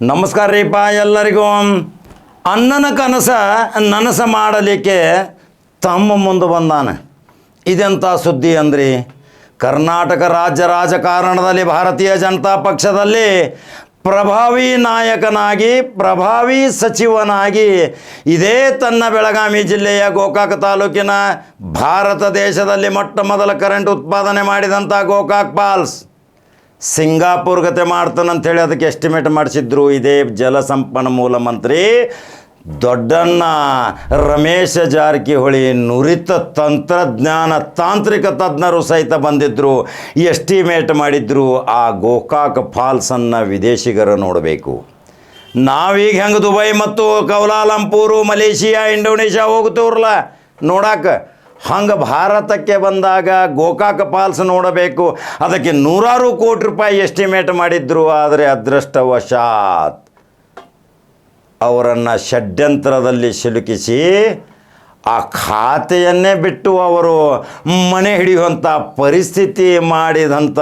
ನಮಸ್ಕಾರ ರೀಪ ಎಲ್ಲರಿಗೂ. ಅಣ್ಣನ ಕನಸ ನನಸ ಮಾಡಲಿಕ್ಕೆ ತಮ್ಮ ಮುಂದೆ ಬಂದಾನೆ. ಇದೆಂಥ ಸುದ್ದಿ ಅಂದ್ರಿ? ಕರ್ನಾಟಕ ರಾಜ್ಯ ರಾಜಕಾರಣದಲ್ಲಿ ಭಾರತೀಯ ಜನತಾ ಪಕ್ಷದಲ್ಲಿ ಪ್ರಭಾವಿ ನಾಯಕನಾಗಿ, ಪ್ರಭಾವಿ ಸಚಿವನಾಗಿ ಇದೇ ತನ್ನ ಬೆಳಗಾವಿ ಜಿಲ್ಲೆಯ ಗೋಕಾಕ್ ತಾಲೂಕಿನ ಭಾರತ ದೇಶದಲ್ಲಿ ಮೊಟ್ಟ ಮೊದಲ ಕರೆಂಟ್ ಉತ್ಪಾದನೆ ಮಾಡಿದಂಥ ಗೋಕಾಕ್ ಪಾಲ್ಸ್ ಸಿಂಗಾಪುರ್ ಗತೆ ಮಾಡ್ತಾನಂತೇಳಿ ಅದಕ್ಕೆ ಎಸ್ಟಿಮೇಟ್ ಮಾಡಿಸಿದ್ರು. ಇದೇ ಜಲಸಂಪನ್ಮೂಲ ಮಂತ್ರಿ ದೊಡ್ಡಣ್ಣ ರಮೇಶ ಜಾರಕಿಹೊಳಿ ನುರಿತ ತಂತ್ರಜ್ಞಾನ ತಾಂತ್ರಿಕ ತಜ್ಞರು ಸಹಿತ ಬಂದಿದ್ದರು ಎಸ್ಟಿಮೇಟ್ ಮಾಡಿದ್ರು. ಆ ಗೋಕಾಕ್ ಫಾಲ್ಸನ್ನು ವಿದೇಶಿಗರು ನೋಡಬೇಕು. ನಾವೀಗ ಹೆಂಗೆ ದುಬೈ ಮತ್ತು ಕೌಲಾಲಂಪೂರು, ಮಲೇಷಿಯಾ, ಇಂಡೋನೇಷ್ಯಾ ಹೋಗ್ತವ್ರಲ್ಲ? ನೋಡಾಕ. ಹಂಗೆ ಭಾರತಕ್ಕೆ ಬಂದಾಗ ಗೋಕಾಕ ಫಾಲ್ಸ್ ನೋಡಬೇಕು. ಅದಕ್ಕೆ ನೂರಾರು ಕೋಟಿ ರೂಪಾಯಿ ಎಸ್ಟಿಮೇಟ್ ಮಾಡಿದ್ರು, ಆದರೆ ಅದೃಷ್ಟವಶಾತ್ ಅವರನ್ನು ಷಡ್ಯಂತ್ರದಲ್ಲಿ ಸಿಲುಕಿಸಿ ಆ ಖಾತೆಯನ್ನೇ ಬಿಟ್ಟು ಅವರು ಮನೆ ಹಿಡಿಯುವಂಥ ಪರಿಸ್ಥಿತಿ ಮಾಡಿದಂಥ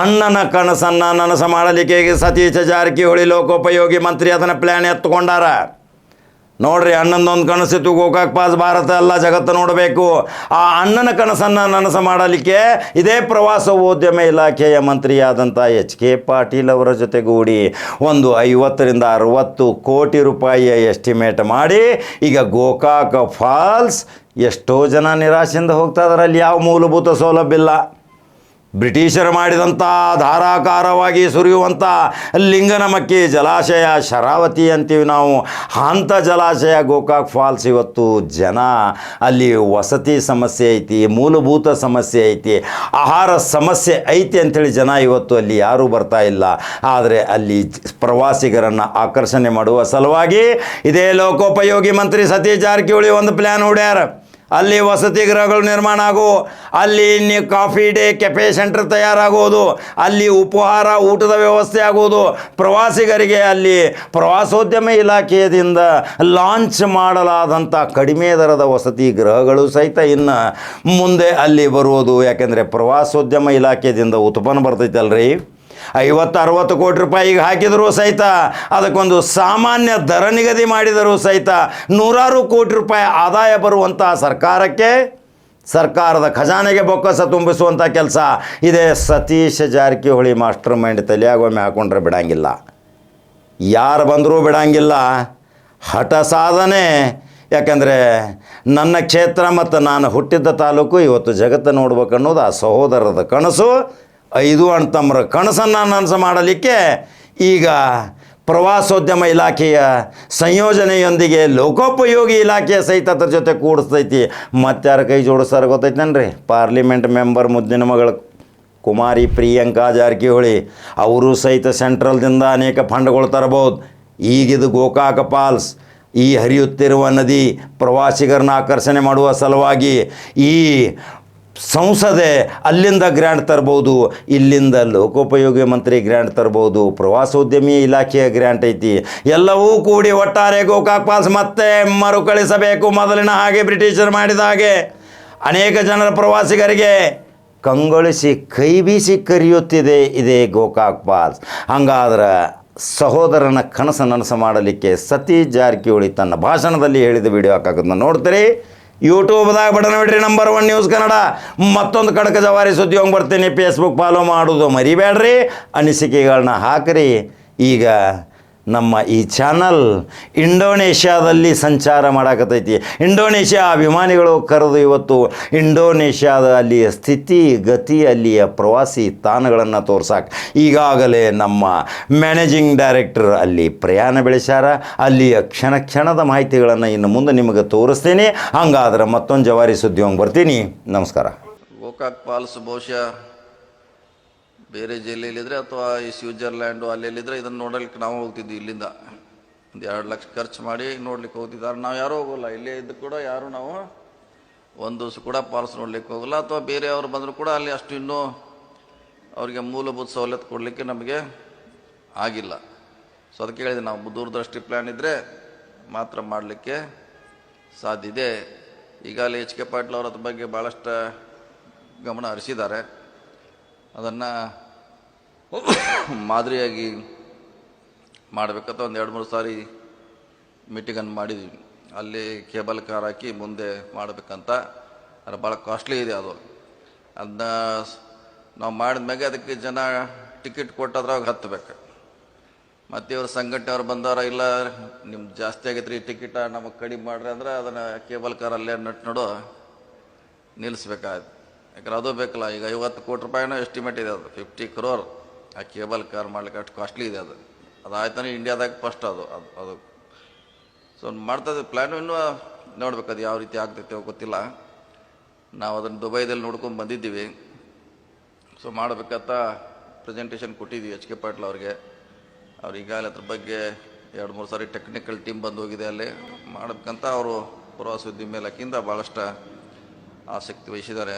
ಅಣ್ಣನ ಕನಸನ್ನು ನನಸು ಮಾಡಲಿಕ್ಕೆ ಸತೀಶ ಜಾರಕಿಹೊಳಿ ಲೋಕೋಪಯೋಗಿ ಮಂತ್ರಿ ಅದನ್ನು ಪ್ಲ್ಯಾನ್ ಎತ್ಕೊಂಡಾರ? ನೋಡ್ರಿ ಅಣ್ಣಂದೊಂದು ಕನಸಿತ್ತು ಗೋಕಾಕ್ ಪಾಸ್ ಭಾರತ ಎಲ್ಲ ಜಗತ್ತು ನೋಡಬೇಕು. ಆ ಅಣ್ಣನ ಕನಸನ್ನು ನನಸ ಮಾಡಲಿಕ್ಕೆ ಇದೇ ಪ್ರವಾಸೋದ್ಯಮ ಇಲಾಖೆಯ ಮಂತ್ರಿಯಾದಂಥ ಎಚ್ ಕೆ ಪಾಟೀಲ್ ಅವರ ಜೊತೆಗೂಡಿ ಒಂದು ಐವತ್ತರಿಂದ ಅರವತ್ತು ಕೋಟಿ ರೂಪಾಯಿಯ ಎಸ್ಟಿಮೇಟ್ ಮಾಡಿ, ಈಗ ಗೋಕಾಕ್ ಫಾಲ್ಸ್ ಎಷ್ಟೋ ಜನ ನಿರಾಶೆಯಿಂದ ಹೋಗ್ತಾ ಅದರಲ್ಲಿ ಅಲ್ಲಿ ಯಾವ ಮೂಲಭೂತ ಸೌಲಭ್ಯ ಇಲ್ಲ. ಬ್ರಿಟಿಷರು ಮಾಡಿದಂಥ ಧಾರಾಕಾರವಾಗಿ ಸುರಿಯುವಂಥ ಲಿಂಗನಮಕ್ಕಿ ಜಲಾಶಯ ಶರಾವತಿ ಅಂತೀವಿ ನಾವು. ಅಂಥ ಜಲಾಶಯ ಗೋಕಾಕ್ ಫಾಲ್ಸ್ ಇವತ್ತು ಜನ ಅಲ್ಲಿ ವಸತಿ ಸಮಸ್ಯೆ ಐತಿ, ಮೂಲಭೂತ ಸಮಸ್ಯೆ ಐತಿ, ಆಹಾರ ಸಮಸ್ಯೆ ಐತಿ ಅಂಥೇಳಿ ಜನ ಇವತ್ತು ಅಲ್ಲಿ ಯಾರೂ ಬರ್ತಾ ಇಲ್ಲ. ಆದರೆ ಅಲ್ಲಿ ಪ್ರವಾಸಿಗರನ್ನು ಆಕರ್ಷಣೆ ಮಾಡುವ ಸಲುವಾಗಿ ಇದೇ ಲೋಕೋಪಯೋಗಿ ಮಂತ್ರಿ ಸತೀಶ್ ಜಾರಕಿಹೊಳಿ ಒಂದು ಪ್ಲ್ಯಾನ್ ಹೊಡ್ಯಾರ. ಅಲ್ಲಿ ವಸತಿ ಗೃಹಗಳು ನಿರ್ಮಾಣ ಆಗೋ, ಅಲ್ಲಿ ಕಾಫಿ ಡೇ, ಕೆಫೆ ಸೆಂಟರ್ ತಯಾರಾಗೋದು ಅಲ್ಲಿ ಉಪಹಾರ, ಊಟದ ವ್ಯವಸ್ಥೆ ಆಗೋದು ಪ್ರವಾಸಿಗರಿಗೆ ಅಲ್ಲಿ ಪ್ರವಾಸೋದ್ಯಮ ಇಲಾಖೆಯಿಂದ ಲಾಂಚ್ ಮಾಡಲಾದಂಥ ಕಡಿಮೆ ದರದ ವಸತಿ ಗೃಹಗಳು ಸಹಿತ ಇನ್ನು ಮುಂದೆ ಅಲ್ಲಿ ಬರುವುದು. ಯಾಕೆಂದರೆ ಪ್ರವಾಸೋದ್ಯಮ ಇಲಾಖೆಯಿಂದ ಉತ್ಪನ್ನ ಬರ್ತೈತಲ್ರಿ. ಐವತ್ತು ಅರವತ್ತು ಕೋಟಿ ರೂಪಾಯಿಗೆ ಹಾಕಿದರೂ ಸಹಿತ ಅದಕ್ಕೊಂದು ಸಾಮಾನ್ಯ ದರ ನಿಗದಿ ಮಾಡಿದರೂ ಸಹಿತ ನೂರಾರು ಕೋಟಿ ರೂಪಾಯಿ ಆದಾಯ ಬರುವಂಥ ಸರ್ಕಾರಕ್ಕೆ ಸರ್ಕಾರದ ಖಜಾನೆಗೆ ಬೊಕ್ಕಸ ತುಂಬಿಸುವಂಥ ಕೆಲಸ ಇದೇ ಸತೀಶ್ ಜಾರಕಿಹೊಳಿ ಮಾಸ್ಟರ್ ಮೈಂಡ್ ತಲೆಯಾಗೊಮ್ಮೆ ಹಾಕೊಂಡ್ರೆ ಬಿಡಂಗಿಲ್ಲ. ಯಾರು ಬಂದರೂ ಬಿಡಂಗಿಲ್ಲ. ಹಠ ಸಾಧನೆ. ಯಾಕಂದರೆ ನನ್ನ ಕ್ಷೇತ್ರ ಮತ್ತು ನಾನು ಹುಟ್ಟಿದ್ದ ತಾಲೂಕು ಇವತ್ತು ಜಗತ್ತು ನೋಡ್ಬೇಕನ್ನೋದು ಆ ಸಹೋದರದ ಕನಸು. ಐದು ಅಣ್ತಮ್ರ ಕನಸನ್ನು ನನಸು ಮಾಡಲಿಕ್ಕೆ ಈಗ ಪ್ರವಾಸೋದ್ಯಮ ಇಲಾಖೆಯ ಸಂಯೋಜನೆಯೊಂದಿಗೆ ಲೋಕೋಪಯೋಗಿ ಇಲಾಖೆಯ ಸಹಿತ ಅದ್ರ ಜೊತೆ ಕೂಡಿಸ್ತೈತಿ. ಮತ್ತಾರ ಕೈ ಜೋಡಿಸ್ತಾರೆ ಗೊತ್ತೈತೇನ್ರಿ ಪಾರ್ಲಿಮೆಂಟ್ ಮೆಂಬರ್ ಮುದ್ದಿನ ಮಗಳು ಕುಮಾರಿ ಪ್ರಿಯಾಂಕಾ ಜಾರಕಿಹೊಳಿ. ಅವರು ಸಹಿತ ಸೆಂಟ್ರಲ್ದಿಂದ ಅನೇಕ ಫಂಡ್ಗಳು ತರಬಹುದು. ಈಗಿದು ಗೋಕಾಕ ಪಾಲ್ಸ್ ಈ ಹರಿಯುತ್ತಿರುವ ನದಿ ಪ್ರವಾಸಿಗರನ್ನ ಆಕರ್ಷಣೆ ಮಾಡುವ ಸಲುವಾಗಿ ಈ ಸಂಸದೆ ಅಲ್ಲಿಂದ ಗ್ರ್ಯಾಂಡ್ ತರ್ಬೋದು, ಇಲ್ಲಿಂದ ಲೋಕೋಪಯೋಗಿ ಮಂತ್ರಿ ಗ್ರ್ಯಾಂಡ್ ತರ್ಬೋದು, ಪ್ರವಾಸೋದ್ಯಮಿ ಇಲಾಖೆಯ ಗ್ರ್ಯಾಂಟ್ ಐತಿ. ಎಲ್ಲವೂ ಕೂಡಿ ಒಟ್ಟಾರೆ ಗೋಕಾಕ್ ಪಾಸ್ ಮತ್ತೆ ಮರುಕಳಿಸಬೇಕು ಮೊದಲಿನ ಹಾಗೆ ಬ್ರಿಟಿಷರು ಮಾಡಿದ ಹಾಗೆ. ಅನೇಕ ಜನರ ಪ್ರವಾಸಿಗರಿಗೆ ಕಂಗೊಳಿಸಿ ಕೈ ಬೀಸಿ ಕರೆಯುತ್ತಿದೆ ಇದೇ ಗೋಕಾಕ್ ಪಾಸ್ ಹಂಗಾದ್ರೆ ಸಹೋದರನ ಕನಸು ನನಸು ಮಾಡಲಿಕ್ಕೆ ಸತೀಶ್ ಜಾರಕಿಹೊಳಿ ತನ್ನ ಭಾಷಣದಲ್ಲಿ ಹೇಳಿದ ವಿಡಿಯೋ ಹಾಕೋದನ್ನ ನೋಡ್ತೀರಿ. ಯೂಟ್ಯೂಬ್ದಾಗ ಬಿಡ ನೋಡ್ರಿ ನಂಬರ್ ಒನ್ ನ್ಯೂಸ್ ಕನ್ನಡ. ಮತ್ತೊಂದು ಕಡಕ ಜವಾರಿ ಸುದ್ದಿ ಹೋಗಿ ಬರ್ತೀನಿ. ಫೇಸ್ಬುಕ್ ಫಾಲೋ ಮಾಡೋದು ಮರಿಬೇಡ್ರಿ. ಅನಿಸಿಕೆಗಳನ್ನ ಹಾಕಿರಿ. ಈಗ ನಮ್ಮ ಈ ಚಾನಲ್ ಇಂಡೋನೇಷ್ಯಾದಲ್ಲಿ ಸಂಚಾರ ಮಾಡಾಕತ್ತೈತಿ. ಇಂಡೋನೇಷ್ಯಾ ಅಭಿಮಾನಿಗಳು ಕರೆದು ಇವತ್ತು ಇಂಡೋನೇಷ್ಯಾದ ಅಲ್ಲಿಯ ಸ್ಥಿತಿ, ಗತಿ ಅಲ್ಲಿಯ ಪ್ರವಾಸಿ ತಾಣಗಳನ್ನು ತೋರ್ಸಕ್ಕೆ ಈಗಾಗಲೇ ನಮ್ಮ ಮ್ಯಾನೇಜಿಂಗ್ ಡೈರೆಕ್ಟರ್ ಅಲ್ಲಿ ಪ್ರಯಾಣ ಬೆಳೆಸ್ಯಾರ. ಅಲ್ಲಿಯ ಕ್ಷಣ ಕ್ಷಣದ ಮಾಹಿತಿಗಳನ್ನು ಇನ್ನು ಮುಂದೆ ನಿಮಗೆ ತೋರಿಸ್ತೇನೆ. ಹಂಗಾದ್ರೆ ಮತ್ತೊಂದು ಜವಾರಿ ಸುದ್ದಿ ಹೋಗಿ ಬರ್ತೀನಿ. ನಮಸ್ಕಾರ. ಗೋಕಾಕ್ ಫಾಲ್ಸ್ ಬಹುಶಃ ಬೇರೆ ಜಿಲ್ಲೆಯಲ್ಲಿದ್ದರೆ ಅಥವಾ ಈ ಸ್ವಿಟ್ಜರ್ಲ್ಯಾಂಡು ಅಲ್ಲೆಲ್ಲಿದ್ದರೆ ಇದನ್ನು ನೋಡಲಿಕ್ಕೆ ನಾವು ಹೋಗ್ತಿದ್ವಿ ಇಲ್ಲಿಂದ. ಒಂದು ಎರಡು ಲಕ್ಷ ಖರ್ಚು ಮಾಡಿ ನೋಡ್ಲಿಕ್ಕೆ ಹೋಗ್ತಿದ್ದಾರೆ. ನಾವು ಯಾರೂ ಹೋಗೋಲ್ಲ. ಇಲ್ಲೇ ಇದ್ದು ಕೂಡ ಯಾರು ನಾವು ಒಂದು ದಿವಸ ಕೂಡ ಪಾಲ್ಸ್ ನೋಡಲಿಕ್ಕೆ ಹೋಗಲ್ಲ. ಅಥವಾ ಬೇರೆಯವರು ಬಂದರೂ ಕೂಡ ಅಲ್ಲಿ ಅಷ್ಟು ಇನ್ನೂ ಅವರಿಗೆ ಮೂಲಭೂತ ಸವಲತ್ತು ಕೊಡಲಿಕ್ಕೆ ನಮಗೆ ಆಗಿಲ್ಲ. ಸೊ ಅದಕ್ಕೆ ಹೇಳಿದೆ, ನಾವು ದೂರದೃಷ್ಟಿ ಪ್ಲ್ಯಾನ್ ಇದ್ದರೆ ಮಾತ್ರ ಮಾಡಲಿಕ್ಕೆ ಸಾಧ್ಯ ಇದೆ. ಈಗಾಗಲೇ ಎಚ್ ಕೆ ಪಾಟೀಲ್ ಅವರ ಬಗ್ಗೆ ಭಾಳಷ್ಟು ಗಮನ ಹರಿಸಿದ್ದಾರೆ. ಅದನ್ನು ಮಾದರಿಯಾಗಿ ಮಾಡಬೇಕಂತ ಒಂದು ಎರಡು ಮೂರು ಸಾರಿ ಮೀಟಿಂಗನ್ನು ಮಾಡಿದ್ವಿ. ಅಲ್ಲಿ ಕೇಬಲ್ ಕಾರ್ ಹಾಕಿ ಮುಂದೆ ಮಾಡಬೇಕಂತ. ಅದು ಭಾಳ ಕಾಸ್ಟ್ಲಿ ಇದೆ ಅದು. ಅದನ್ನ ನಾವು ಮಾಡಿದ್ಮ್ಯಾಗೆ ಅದಕ್ಕೆ ಜನ ಟಿಕೆಟ್ ಕೊಟ್ಟದ್ರಾಗ ಹತ್ತಬೇಕು ಮತ್ತು ಇವ್ರ ಸಂಘಟನೆಯವ್ರು ಬಂದವ್ರ, ಇಲ್ಲ ನಿಮ್ಮ ಜಾಸ್ತಿ ಆಗೈತೆ ರೀ ಟಿಕೆಟ ನಮಗೆ ಕಡಿಮೆ ಮಾಡ್ರಿ ಅಂದ್ರೆ ಅದನ್ನು ಕೇಬಲ್ ಕಾರ್ ಅಲ್ಲೇ ನಟ್ ನೋಡು ನಿಲ್ಲಿಸ್ಬೇಕಾಯ್ತು ಯಾಕಂದ್ರೆ ಅದು ಬೇಕಲ್ಲ, ಈಗ ಐವತ್ತು ಕೋಟಿ ರೂಪಾಯಿನೂ ಎಸ್ಟಿಮೇಟ್ ಇದೆ ಅದು. ಫಿಫ್ಟಿ ಕ್ರೋರ್ ಆ ಕೇಬಲ್ ಕಾರ್ ಮಾಡ್ಲಿಕ್ಕೆ ಅಷ್ಟು ಕಾಸ್ಟ್ಲಿ ಇದೆ ಅದು. ಅದು ಆಯ್ತಾನೆ ಇಂಡಿಯಾದಾಗ ಫಸ್ಟ್ ಅದು ಅದು ಅದು. ಸೊ ಮಾಡ್ತದೆ ಪ್ಲ್ಯಾನು ಇನ್ನೂ ನೋಡ್ಬೇಕು ಅದು ಯಾವ ರೀತಿ ಆಗ್ತೈತೆ ಗೊತ್ತಿಲ್ಲ. ನಾವು ಅದನ್ನು ದುಬೈದಲ್ಲಿ ನೋಡ್ಕೊಂಡು ಬಂದಿದ್ದೀವಿ. ಸೊ ಮಾಡಬೇಕಂತ ಪ್ರೆಸೆಂಟೇಷನ್ ಕೊಟ್ಟಿದ್ದೀವಿ ಎಚ್ ಕೆ ಪಾಟೀಲ್ ಅವ್ರಿಗೆ. ಅವ್ರು ಈಗಾಗಲೇ ಅದ್ರ ಬಗ್ಗೆ ಎರಡು, ಮೂರು ಸಾರಿ ಟೆಕ್ನಿಕಲ್ ಟೀಮ್ ಬಂದು ಹೋಗಿದೆ ಅಲ್ಲಿ. ಮಾಡಬೇಕಂತ ಅವರು ಪ್ರವಾಸೋದ್ಯಮ ಇಲಾಖೆಯಿಂದ ಭಾಳಷ್ಟು ಆಸಕ್ತಿ ವಹಿಸಿದ್ದಾರೆ.